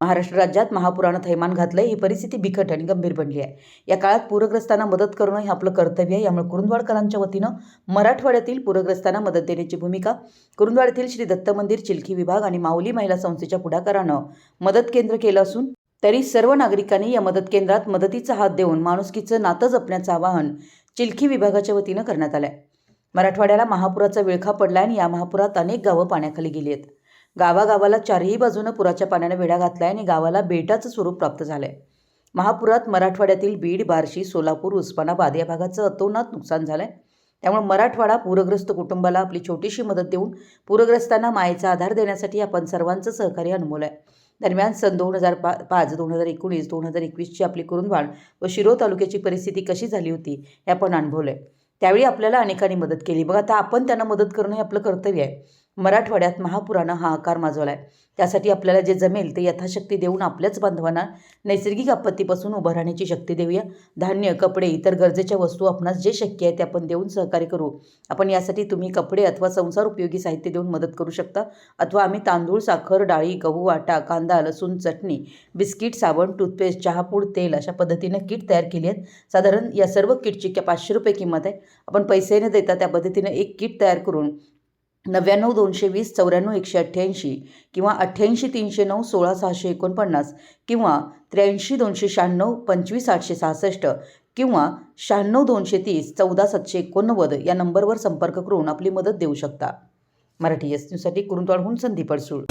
महाराष्ट्र राज्यात महापुरानं थैमान घातलंय. ही परिस्थिती बिकट आणि गंभीर बनली आहे. या काळात पूरग्रस्तांना मदत करणं हे आपलं कर्तव्य आहे. यामुळे कुरुंदवाडकरांच्या वतीनं मराठवाड्यातील पूरग्रस्तांना मदत देण्याची भूमिका कुरुंदवाड श्री दत्त मंदिर चिलखी विभाग आणि माऊली महिला संस्थेच्या पुढाकारानं मदत केंद्र केलं असून तरी सर्व नागरिकांनी या मदत केंद्रात मदतीचा हात देऊन माणुसकीचं नातं जपण्याचं आवाहन चिलखी विभागाच्या वतीनं करण्यात आलं आहे मराठवाड्याला महापुराचा विळखा पडला आणि या महापुरात अनेक गावं पाण्याखाली गेली आहेत. गावागावाला चारही बाजूनं पुराच्या पाण्यानं वेढा घातलाय आणि गावाला बेटाचं स्वरूप प्राप्त झालं आहे महापुरात मराठवाड्यातील बीड बार्शी सोलापूर उस्मानाबाद या भागाचं अतोनात नुकसान झालं आहे त्यामुळे मराठवाडा पूरग्रस्त कुटुंबाला आपली छोटीशी मदत देऊन पूरग्रस्तांना मायेचा आधार देण्यासाठी आपण सर्वांचं सहकार्य अनुभवलं आहे. दरम्यान सन दोन हजार पा पाच दोन हजार एकोणीस दोन हजार एकवीसची आपली कुरुंदवाड व शिरो तालुक्याची परिस्थिती कशी झाली होती हे आपण अनुभवलं आहे त्यावेळी आपल्याला अनेकांनी मदत केली. बघा आता आपण त्यांना मदत करणं हे आपलं कर्तव्य आहे. मराठवाड्यात महापुरानं हा आकार माजवला आहे त्यासाठी आपल्याला जे जमेल ते यथाशक्ती देऊन आपल्याच बांधवांना नैसर्गिक आपत्तीपासून उभं राहण्याची शक्ती देऊया. धान्य कपडे इतर गरजेच्या वस्तू आपणास जे शक्य आहे ते आपण देऊन सहकार्य करू. आपण यासाठी तुम्ही कपडे अथवा संसार उपयोगी साहित्य देऊन मदत करू शकता. अथवा आम्ही तांदूळ साखर डाळी गहू आटा कांदा लसूण चटणी बिस्किट साबण टूथपेस्ट चहापूड तेल अशा पद्धतीनं किट तयार केली आहेत. साधारण या सर्व किटची पाचशे रुपये किंमत आहे. आपण पैसे न देता त्या पद्धतीनं एक किट तयार करून नव्याण्णव दोनशे वीस चौऱ्याण्णव एकशे अठ्ठ्याऐंशी किंवा अठ्ठ्याऐंशी तीनशे नऊ सोळा सहाशे एकोणपन्नास किंवा त्र्याऐंशी दोनशे शहाण्णव पंचवीस आठशे सहासष्ट किंवा शहाण्णव दोनशे तीस चौदा सातशे एकोणनव्वद या नंबरवर संपर्क करून आपली मदत देऊ शकता. मराठी एस न्यूजसाठी कुरुंतवाडहून संदीप अडसूळ.